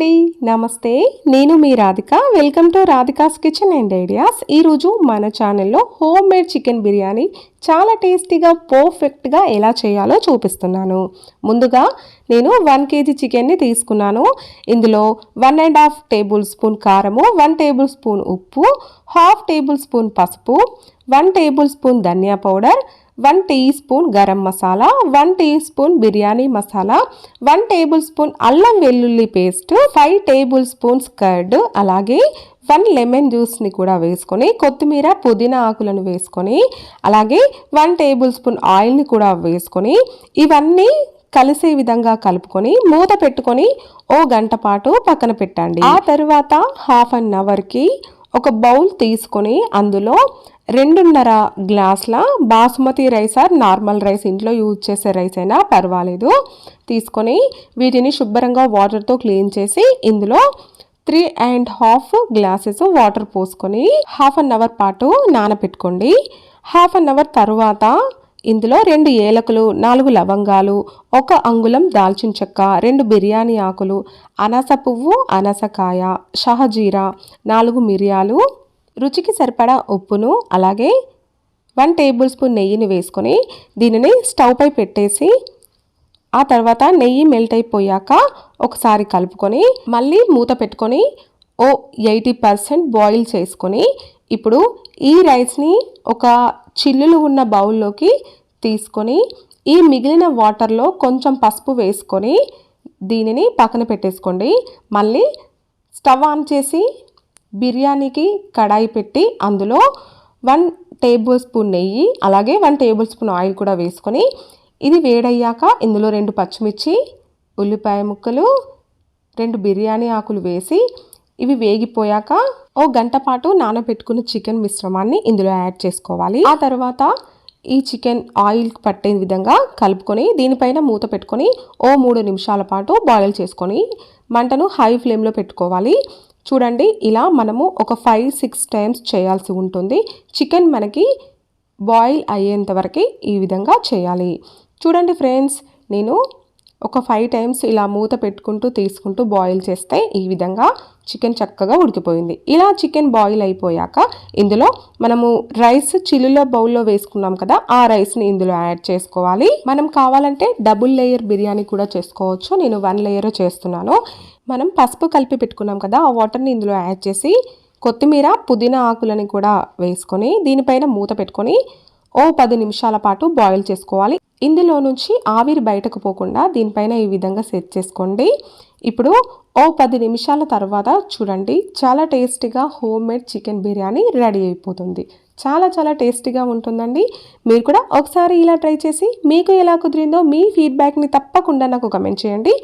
అండి. నమస్తే. నేను మీ Radhika. Welcome to Radhika's kitchen and ideas. ఈరోజు మన ఛానల్లో హోమ్ మేడ్ చికెన్ బిర్యానీ చాలా టేస్టీగా పర్ఫెక్ట్గా ఎలా చేయాలో చూపిస్తున్నాను. ముందుగా నేను వన్ కేజీ చికెన్ని తీసుకున్నాను. ఇందులో one and half tablespoon కారము వన్ టేబుల్ స్పూన్ ఉప్పు హాఫ్ టేబుల్ స్పూన్ పసుపు one tablespoon dhania powder one teaspoon garam masala one teaspoon biryani masala one tablespoon అల్లం వెల్లుల్లి paste five tablespoons curd అలాగే one lemon జ్యూస్ని కూడా వేసుకొని కొత్తిమీర పుదీనా ఆకులను వేసుకొని అలాగే వన్ టేబుల్ స్పూన్ ఆయిల్ని కూడా వేసుకొని ఇవన్నీ కలిసే విధంగా కలుపుకొని మూత పెట్టుకొని ఓ గంట పాటు పక్కన పెట్టండి. ఆ తర్వాత హాఫ్ అన్ అవర్కి ఒక బౌల్ తీసుకొని అందులో రెండున్నర గ్లాసుల basmati rice or normal rice ఇంట్లో యూజ్ చేసే రైస్ అయినా పర్వాలేదు. తీసుకొని వీటిని శుభ్రంగా వాటర్తో క్లీన్ చేసి ఇందులో three and half glasses water పోసుకొని హాఫ్ అన్ అవర్ పాటు నానబెట్టుకోండి హాఫ్ అన్ అవర్ తర్వాత ఇందులో రెండు ఏలకులు నాలుగు లవంగాలు ఒక అంగుళం దాల్చిన చెక్క రెండు బిర్యానీ ఆకులు అనాస పువ్వు అనాసకాయ షహజీరా నాలుగు మిరియాలు రుచికి సరిపడా ఉప్పును అలాగే వన్ టేబుల్ స్పూన్ నెయ్యిని వేసుకొని దీనిని స్టవ్పై పెట్టేసి ఆ తర్వాత నెయ్యి మెల్ట్ అయిపోయాక ఒకసారి కలుపుకొని మళ్ళీ మూత పెట్టుకొని ఓ ఎయిటీ పర్సెంట్ బాయిల్ చేసుకొని ఇప్పుడు ఈ రైస్ని ఒక చిల్లులు ఉన్న బౌల్లోకి తీసుకొని ఈ మిగిలిన వాటర్లో కొంచెం పసుపు వేసుకొని దీనిని పక్కన పెట్టేసుకోండి. మళ్ళీ స్టవ్ ఆన్ చేసి బిర్యానీకి కడాయి పెట్టి అందులో వన్ టేబుల్ స్పూన్ నెయ్యి అలాగే వన్ టేబుల్ స్పూన్ ఆయిల్ కూడా వేసుకొని ఇది వేడయ్యాక ఇందులో రెండు పచ్చిమిర్చి ఉల్లిపాయ ముక్కలు రెండు బిర్యానీ ఆకులు వేసి ఇవి వేగిపోయాక ఓ గంట పాటు నానబెట్టుకున్న చికెన్ మిశ్రమాన్ని ఇందులో యాడ్ చేసుకోవాలి. ఆ తర్వాత ఈ చికెన్ ఆయిల్ పట్టే విధంగా కలుపుకొని దీనిపైన మూత పెట్టుకొని ఓ మూడు నిమిషాల పాటు బాయిల్ చేసుకొని మంటను హై ఫ్లేమ్లో పెట్టుకోవాలి. చూడండి ఇలా మనము ఒక ఫైవ్ సిక్స్ టైమ్స్ చేయాల్సి ఉంటుంది. చికెన్ మనకి బాయిల్ అయ్యేంత వరకు ఈ విధంగా చేయాలి. చూడండి ఫ్రెండ్స్ నేను ఒక ఫైవ్ టైమ్స్ ఇలా మూత పెట్టుకుంటూ తీసుకుంటూ బాయిల్ చేస్తే ఈ విధంగా చికెన్ చక్కగా ఉడికిపోయింది. ఇలా చికెన్ బాయిల్ అయిపోయాక ఇందులో మనము రైస్ చిల్లులో బౌల్లో వేసుకున్నాం కదా ఆ రైస్ని ఇందులో యాడ్ చేసుకోవాలి. మనం కావాలంటే డబుల్ లేయర్ బిర్యానీ కూడా చేసుకోవచ్చు. నేను వన్ లేయర్ చేస్తున్నాను. మనం పసుపు కలిపి పెట్టుకున్నాం కదా ఆ వాటర్ని ఇందులో యాడ్ చేసి కొత్తిమీర పుదీనా ఆకులని కూడా వేసుకొని దీనిపైన మూత పెట్టుకొని ఓ పది నిమిషాల పాటు బాయిల్ చేసుకోవాలి. ఇందులో నుంచి ఆవిరి బయటకు పోకుండా దీనిపైన ఈ విధంగా సెట్ చేసుకోండి. ఇప్పుడు ఓ పది నిమిషాల తర్వాత చూడండి చాలా టేస్టీగా home made chicken biryani ready అయిపోతుంది. చాలా చాలా టేస్టీగా ఉంటుందండి. మీరు కూడా ఒకసారి ఇలా ట్రై చేసి మీకు ఎలా కుదిరిందో మీ ఫీడ్బ్యాక్ని తప్పకుండా నాకు కమెంట్ చేయండి.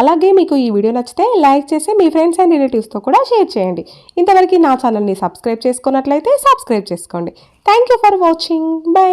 అలాగే మీకు ఈ వీడియో నచ్చితే లైక్ చేసి మీ ఫ్రెండ్స్ అండ్ రిలేటివ్స్తో కూడా షేర్ చేయండి. ఇంతవరకు నా ఛానల్ని సబ్స్క్రైబ్ చేసుకున్నట్లయితే సబ్స్క్రైబ్ చేసుకోండి. Thank you for watching bye